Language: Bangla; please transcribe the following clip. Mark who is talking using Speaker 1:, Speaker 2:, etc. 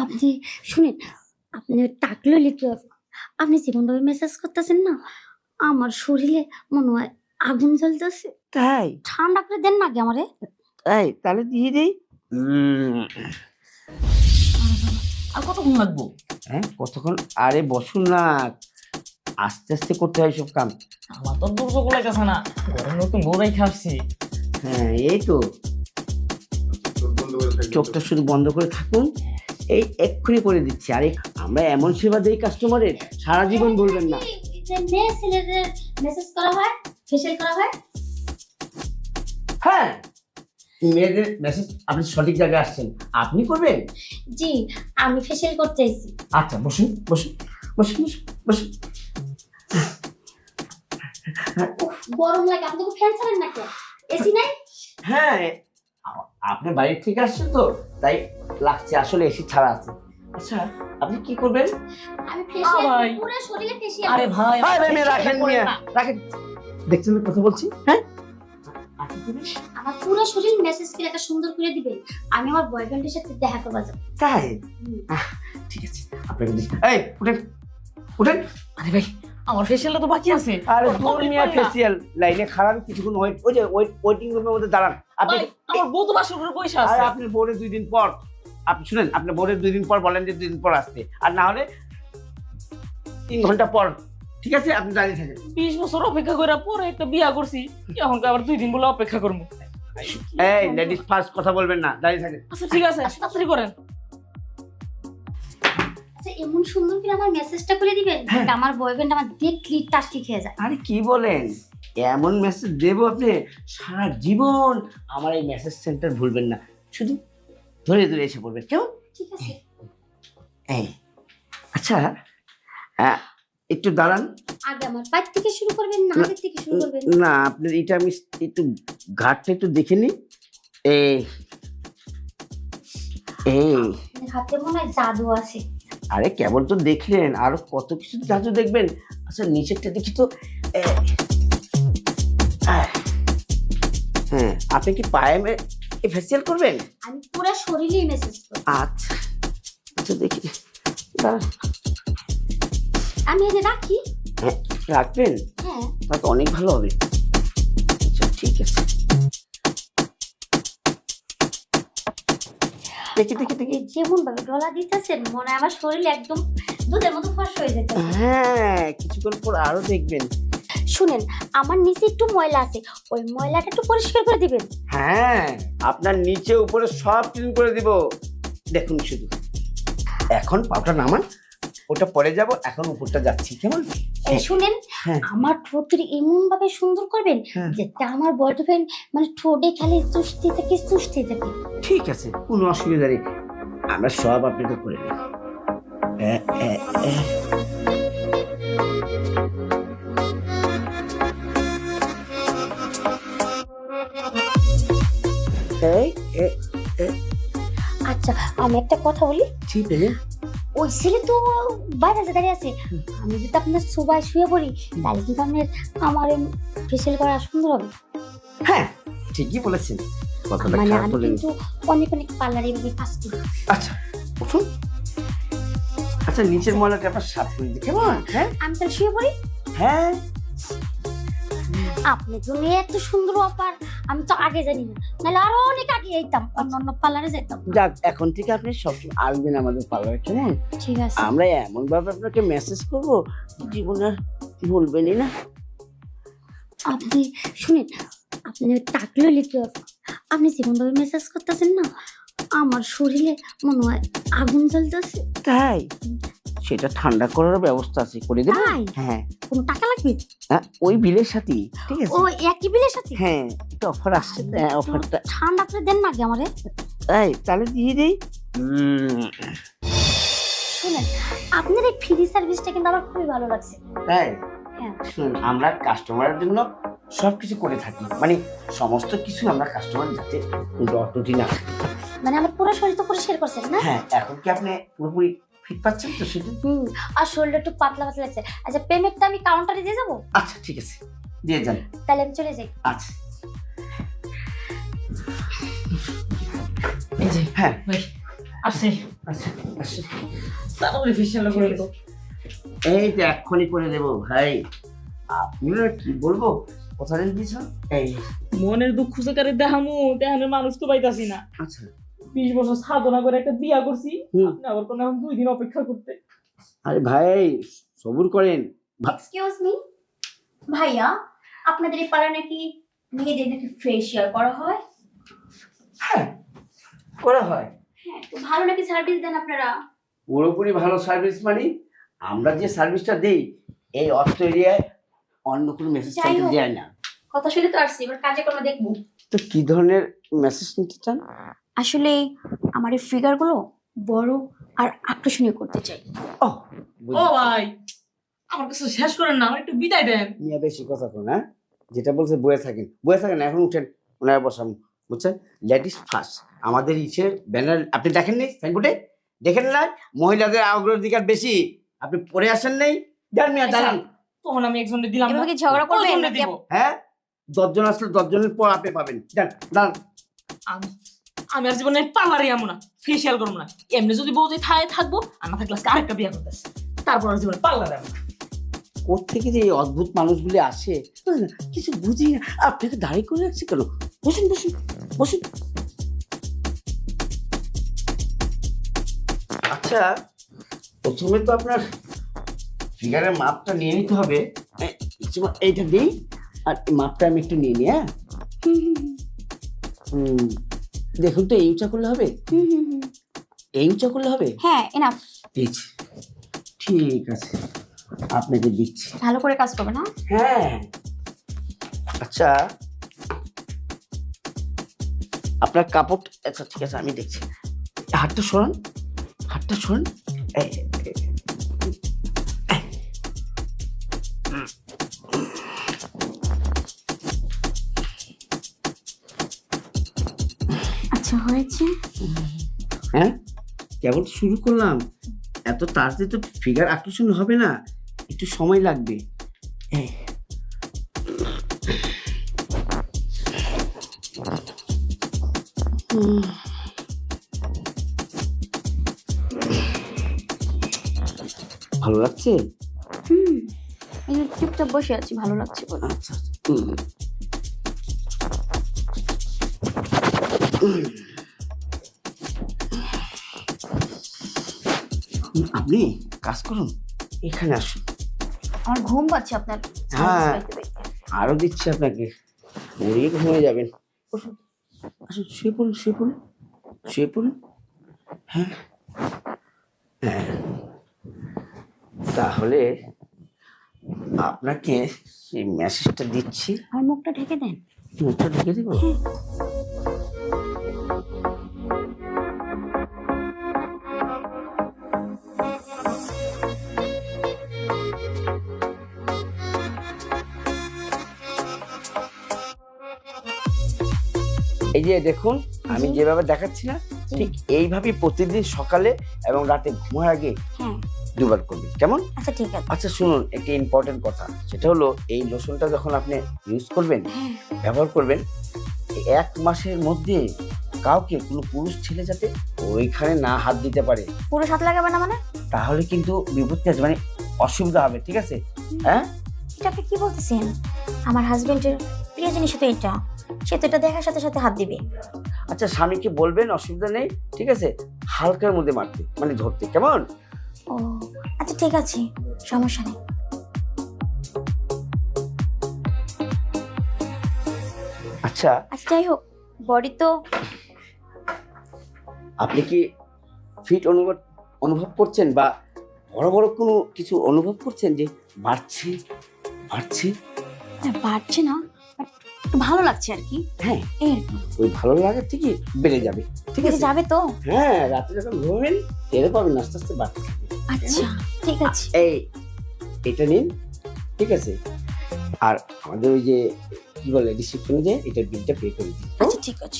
Speaker 1: আপনি শুনেন আপনি টাকলো লিখে আপনি যেমনভাবে মেসেজ করতেছেন না আমার শরীরে মনে হয় আগুন জ্বলতেছে।
Speaker 2: তাই?
Speaker 1: ঠান্ডা করে দেন না কি আমারে।
Speaker 2: তাই তাহলে দিয়ে দেই।
Speaker 3: আর কতক্ষণ লাগবো?
Speaker 2: হ্যাঁ কতক্ষণ? আরে বসুন না। আস্তে আস্তে করতে হয় সব কাম।
Speaker 3: আমার তো দুর্যোগ লাগতেছে না। ঘরে নতুন বউরাই খাচ্ছি
Speaker 2: হ্যাঁ এই তো। চোখটা শুধু বন্ধ করে থাকুন। এই এক্ষুনি করে দিচ্ছি। আরে আমরা এমন সেবা দেই কাস্টমারের সারা জীবন বলবেন না।
Speaker 1: মেসেজ করা হয় ফেসিয়াল করা হয়?
Speaker 2: হ্যাঁ মেয়েদের মেসেজ আপনি সঠিক জায়গায় আসছেন। আপনি করবেন?
Speaker 1: জি আমি ফেসিয়াল করতে এসেছি।
Speaker 2: আচ্ছা বসুন বসুন বসুন বসুন বসুন।
Speaker 1: গরম লাগে আপনি তো ফ্যান চালান না কেন এসি নাই?
Speaker 2: হ্যাঁ আ- আপনি বাইরে থেকে আসছেন তো? তাই লাগছে আসলে এসি ছাড়া আছে। আচ্ছা আপনি কি করবেন?
Speaker 1: আমি ফেসিয়াল পুরো শরীরে ফেসিয়াল
Speaker 3: আরে ভাই
Speaker 2: আরে
Speaker 3: আমার
Speaker 2: রাখেন
Speaker 3: করেন
Speaker 2: রাখেন। দেখছেন কথা বলছি? হ্যাঁ? আপনি?
Speaker 1: আমার পুরো শরীর মেসেজ করে একটা সুন্দর করে দিবেন। আমি আমার বয়ফ্রেন্ডের সাথে দেখা করবা যাব।
Speaker 2: তাই? ঠিক আছে। আপনাকে এই উঠেন। উঠেন।
Speaker 3: আরে ভাই আমার ফেসিয়ালটা তো বাকি আছে।
Speaker 2: আরে
Speaker 3: ওর
Speaker 2: দূর মিয়া ফেসিয়াল লাইনে খারাপ কিছুক্ষণ ওয়েট ওই যে ওয়েটিং রুমের মধ্যে দাঁড়ান। আপনি
Speaker 3: আমার বউ তো বাসর
Speaker 2: আর
Speaker 3: আছে।
Speaker 2: আপনার বোর্ডে দুই দিন পর আপনি শুনেন আপনার বোর্ডে দুই দিন পর বলেন যে দুই দিন পর আসতে। আর না হলে তিন ঘণ্টা পর ঠিক আছে? আপনি দাঁড়িয়ে থাকেন।
Speaker 3: বিশ বছর অপেক্ষা করে পরে একটা বিয়া করছি এখন আবার দুই দিন বলে অপেক্ষা করব?
Speaker 2: এই লেডিস ফার্স্ট কথা বলবেন না দাঁড়িয়ে থাকেন।
Speaker 3: আচ্ছা ঠিক আছে তাড়াতাড়ি করেন।
Speaker 1: এমন সুন্দর করে আমার মেসেজটা করে দিবেন
Speaker 2: হ্যাঁ।
Speaker 1: আমার বয়ফ্রেন্ড আমার দেখলি টাস্কি খেয়ে যায়।
Speaker 2: আরে কি বলেন? এমন মেসেজ দেবো আপনি সারা জীবন আমার এই মেসেজ সেন্টার ভুলবেন না। শুধু ধরে ধরে এসে পড়বেন কেমন?
Speaker 1: ঠিক আছে।
Speaker 2: এই আচ্ছা আহ, একটু দাঁড়ান।
Speaker 1: আগে আমার পায়ের থেকে শুরু করবেন না হাতের থেকে শুরু করবেন?
Speaker 2: না আপনার এটা আমি একটু ঘাটটা একটু দেখে নিই। এই এই।
Speaker 1: হাতে মনে হয় জাদু আছে।
Speaker 2: আরে কেবল তো দেখলেন আরও কত কিছু জাদু দেখবেন। আচ্ছা নিচেরটা দেখি তো। হ্যাঁ আপনি কি পায়ে ফেসিয়াল করবেন?
Speaker 1: আমি পুরো শরীরেই মেসেজ করি
Speaker 2: আচ্ছা আচ্ছা দেখি।
Speaker 1: আমি এই রাখি।
Speaker 2: হ্যাঁ রাখবেন?
Speaker 1: হ্যাঁ।
Speaker 2: তা তো অনেক ভালো হবে। দেখি দেখি দেখি।
Speaker 1: যেমন ভাবে দিতেছেন মনে আমার শরীর একদম দুধের মতো ফস হয়ে যেত
Speaker 2: হ্যাঁ কিছুক্ষণ পর আরও দেখবেন।
Speaker 1: শুনেন আমার নিচে একটু ময়লা আছে ওই ময়লাটা একটু পরিষ্কার করে দিবেন।
Speaker 2: হ্যাঁ আপনার নিচে উপরে সব ক্লিন করে দিব। দেখুন শুধু। এখন পাউটা নামান ওটা পরে যাব এখন উপরটা যাচ্ছি। কেমন
Speaker 1: শুনেন
Speaker 2: হ্যাঁ।
Speaker 1: আমার ঠোঁটের এমন ভাবে সুন্দর করবেন
Speaker 2: যে
Speaker 1: যাতে আমার বয়ফ্রেন্ড মানে ঠোঁটে খালি চুষতে থাকে চুষতে থাকে।
Speaker 2: ঠিক আছে কোনো অসুবিধা নেই। আমরা সব আপনাকে করে দেব
Speaker 1: আচ্ছা আমি একটা কথা বলি।
Speaker 2: ঠিক আছে
Speaker 1: ওই ছেলে তো বাইরে আছে দাঁড়িয়ে আছে। আমি যদি আপনার সবাই শুয়ে পড়ি তাহলে কিন্তু আপনার আমার ফেসিয়াল করা সুন্দর হবে।
Speaker 2: হ্যাঁ ঠিকই বলেছেন। কথাটা
Speaker 1: মানে
Speaker 2: খারাপ
Speaker 1: আমি
Speaker 2: বলেন
Speaker 1: কিন্তু অনেক অনেক পার্লারে গিয়ে কাজ করি।
Speaker 2: আচ্ছা উঠুন। আচ্ছা নিচের ময়লাটা আপনার সাফ করে দিই কেমন হ্যাঁ?
Speaker 1: আমি তাহলে শুয়ে পড়ি?
Speaker 2: হ্যাঁ।
Speaker 1: আপনি জন্য এত সুন্দর অফার আমি তো আগে জানি না। নাহলে আরও অনেক আগে যেতাম অন্য অন্য পার্লারে যেতাম
Speaker 2: যাক এখন থেকে আপনি সবসময় আসবেন আমাদের পার্লারে কেমন?
Speaker 1: ঠিক আছে।
Speaker 2: আমরা এমন ভাবে আপনাকে মেসেজ করব জীবনে ভুলবেনই না?
Speaker 1: আপনি শুনেন আপনি টাকলো লিখে আপনি যেমনভাবে মেসেজ করতেছেন না আমার শরীরে মনে হয় আগুন জ্বলতেছে।
Speaker 2: তাই? সেটা ঠান্ডা করার ব্যবস্থা আছে করে দেবো।
Speaker 1: তাই?
Speaker 2: হ্যাঁ।
Speaker 1: কোনো টাকা লাগবে?
Speaker 2: হ্যাঁ, ওই বিলের সাথে ঠিক আছে?
Speaker 1: ও একই বিলের সাথে?
Speaker 2: হ্যাঁ একটা অফার আসছে হ্যাঁ, অফারটা
Speaker 1: ঠান্ডা করে দেন না আগে আমারে?
Speaker 2: তাই তাহলে দিয়ে দেই। উম,
Speaker 1: শুনেন আপনার এই ফ্রি সার্ভিসটা কিন্তু আমার খুবই ভালো লাগছে।
Speaker 2: তাই?
Speaker 1: হ্যাঁ।
Speaker 2: শুনুন আমরা কাস্টমারের জন্য সব কিছু করে থাকি। মানে সমস্ত কিছু আমরা কাস্টমার যাতে ডটি না
Speaker 1: মানে আমার পুরো শরীর তো পরিষ্কার করছেন না?
Speaker 2: হ্যাঁ এখন কি আপনি পুরোপুরি ফিট পাচ্ছেন তো সেটা?
Speaker 1: হুম আর শরীরটা একটু পাতলা পাতলা লাগছে। আচ্ছা পেমেন্টটা আমি কাউন্টারে দিয়ে যাব?
Speaker 2: আচ্ছা ঠিক আছে। দিয়ে যান।
Speaker 1: তাহলে আমি চলে যাই।
Speaker 2: আচ্ছা।
Speaker 3: এই যে
Speaker 2: হ্যাঁ।
Speaker 3: ভাই আসি
Speaker 2: আচ্ছা আচ্ছা
Speaker 3: তারপরে ফেসিয়াল করে দেবো
Speaker 2: এই তো এক্ষুনি করে দেবো ভাই। আপনি কি বলব? কথা দিন দিছ এই।
Speaker 3: মনের দুঃখ সুখারে দেখামু দেখানোর মানুষ তো পাইতাছি না।
Speaker 2: আচ্ছা।
Speaker 3: বিশ বছর সাধনা করে একটা বিয়া করছি।
Speaker 2: হুম।
Speaker 3: আপনি আবার কোনো এখন দুই দিন অপেক্ষা করতে।
Speaker 2: আরে ভাই সবুর করেন।
Speaker 4: এক্সকিউজ মি ভাইয়া আপনাদের এই পাড়ায় নাকি মেয়েদের নাকি ফেসিয়াল করা হয়?
Speaker 2: হ্যাঁ করা হয়।
Speaker 4: হ্যাঁ তো ভালো নাকি সার্ভিস দেন আপনারা?
Speaker 2: পুরোপুরি ভালো সার্ভিস মানে আমরা যে সার্ভিসটা দিই এই অস্ট্রেলিয়ায় অন্য কোনো মেসেজ চাইতে দেয় না।
Speaker 4: কথা শুনে তো আসছি এবার কাজে কর্ম দেখব।
Speaker 2: তো কি ধরনের মেসেজ নিতে চান?
Speaker 4: আসলে আমার এই ফিগারগুলো বড় আর আকর্ষণীয় করতে চাই।
Speaker 2: ও
Speaker 3: ও ভাই আমার কাছে শেষ করেন না আমার একটু বিদায় দেন।
Speaker 2: মিয়া বেশি কথা কোন হ্যাঁ যেটা বলছে বয়ে থাকেন। বয়ে থাকেন এখন উঠেন ওনার বসাম বুঝছেন? লেডিস ফার্স্ট আমাদের ইসের ব্যানার আপনি দেখেননি সাইনবোর্ডে দেখেন না মহিলাদের অগ্রাধিকার বেশি। আপনি পড়ে আসেন নেই? যান মিয়া দাঁড়ান।
Speaker 3: তখন আমি একজনের দিলাম
Speaker 4: এভাবে
Speaker 3: না
Speaker 4: কি ঝগড়া করবেন
Speaker 2: হ্যাঁ? দশজন আসলে দশজনের পর আপনি পাবেন। যান দাঁড়ান।
Speaker 3: আমি আমি আর জীবনে পার্লারে যাব না ফেসিয়াল করব না। এমনি যদি বউতে থাকে থাকব আর না থাকলে আজকে আরেকটা বিয়ে করতেছে তারপর আর জীবনে পার্লারে যাব না।
Speaker 2: কোথেকে যে এই অদ্ভুত মানুষগুলি আসে বুঝলেন? কিছু বুঝি না। আপনাকে দাঁড়িয়ে করে রাখছে কেন? বসুন বসুন বসুন। আচ্ছা প্রথমে তো আপনার ফিগারের মাপটা নিয়ে নিতে হবে। এইটা দিই আর মাপটা আমি একটু নিয়ে নিই হ্যাঁ? হুম, দেখুন তো এই উঁচা করলে হবে? এই উঁচা করলে হবে?
Speaker 4: হ্যাঁ এনাফ
Speaker 2: দিচ্ছি। ঠিক আছে। আপনাকে দিচ্ছি।
Speaker 4: ভালো করে কাজ করবে না
Speaker 2: হ্যাঁ। আচ্ছা। আপনার কাপড় আচ্ছা ঠিক আছে আমি দেখছি। হাতটা সরান। হাতটা সরান। এই, এই, এই।
Speaker 4: আচ্ছা হয়েছে?
Speaker 2: হ্যাঁ? কেবল শুরু করলাম। এত তাড়াতাড়ি তো ফিগার আকর্ষণ হবে না। একটু সময় লাগবে। ভালো লাগছে?
Speaker 4: হুম। এই চুপচাপ বসে আছি ভালো লাগছে বলে।
Speaker 2: আচ্ছা আপনি কাজ করুন। এখানে আসুন।
Speaker 4: আমার ঘুম পাচ্ছে আপনার।
Speaker 2: হ্যাঁ। আরও দিচ্ছি আপনাকে। পড়িয়ে ঘুমিয়ে যাবেন। আসুন শুয়ে পড়ুন শুয়ে পড়ুন। শুয়ে পড়ুন। হ্যাঁ। হ্যাঁ। তাহলে আপনাকে সেই মেসেজটা দিচ্ছি।
Speaker 4: আমার মুখটা ঢেকে দেন।
Speaker 2: মুখটা ঢেকে দেবো? এই যে দেখুন আমি যেভাবে দেখাচ্ছি না ঠিক এইভাবেই প্রতিদিন সকালে এবং রাতে ঘুমার আগে দুবার করবেন। কেমন?
Speaker 4: আচ্ছা ঠিক আছে।
Speaker 2: আচ্ছা শুনুন একটি ইম্পর্টেন্ট কথা। সেটা হলো এই লোশনটা যখন আপনি ইউজ করবেন
Speaker 4: হ্যাঁ।
Speaker 2: ব্যবহার করবেন এক মাসের মধ্যে কাউকে কোনো পুরুষ ছেলে যাতে ওইখানে না হাত দিতে পারে।
Speaker 4: পুরো হাত লাগাবে না মানে?
Speaker 2: তাহলে কিন্তু বিপত্তি আছে মানে অসুবিধা হবে ঠিক আছে? হ্যাঁ?
Speaker 4: এটা আপনি কি বলতেছেন? আমার হাজবেন্ডের প্রিয় জিনিস তো এটা। সে তো এটা দেখার সাথে সাথে হাত দিবে।
Speaker 2: আচ্ছা স্বামীকে বলবেন অসুবিধা নেই ঠিক আছে? হালকার মধ্যে মারতে মানে ধরতে কেমন?
Speaker 4: ও আচ্ছা ঠিক আছে সমস্যা নেই।
Speaker 2: আচ্ছা।
Speaker 4: আচ্ছা যাই হোক বডি তো
Speaker 2: আপনি কি ফিট অনুভব অনুভব করছেন বা বড় বড় কোনো কিছু অনুভব করছেন যে বাড়ছে বাড়ছে?
Speaker 4: বাড়ছে না but একটু ভালো লাগছে আর কি।
Speaker 2: হ্যাঁ। ওই ভালো লাগা ঠিকই বেড়ে যাবে ঠিক আছে?
Speaker 4: যাবে তো?
Speaker 2: হ্যাঁ রাতে যখন ঘুমাবেন টেরও পাবেন আস্তে আস্তে বাড়তে থাকবে
Speaker 4: আচ্ছা ঠিক আছে।
Speaker 2: এই এটা নিন ঠিক আছে? আর আমাদের ওই যে কি বলে রিসিভ করে দেয় এটার বিলটা পে করে দিই।
Speaker 4: আচ্ছা ঠিক আছে।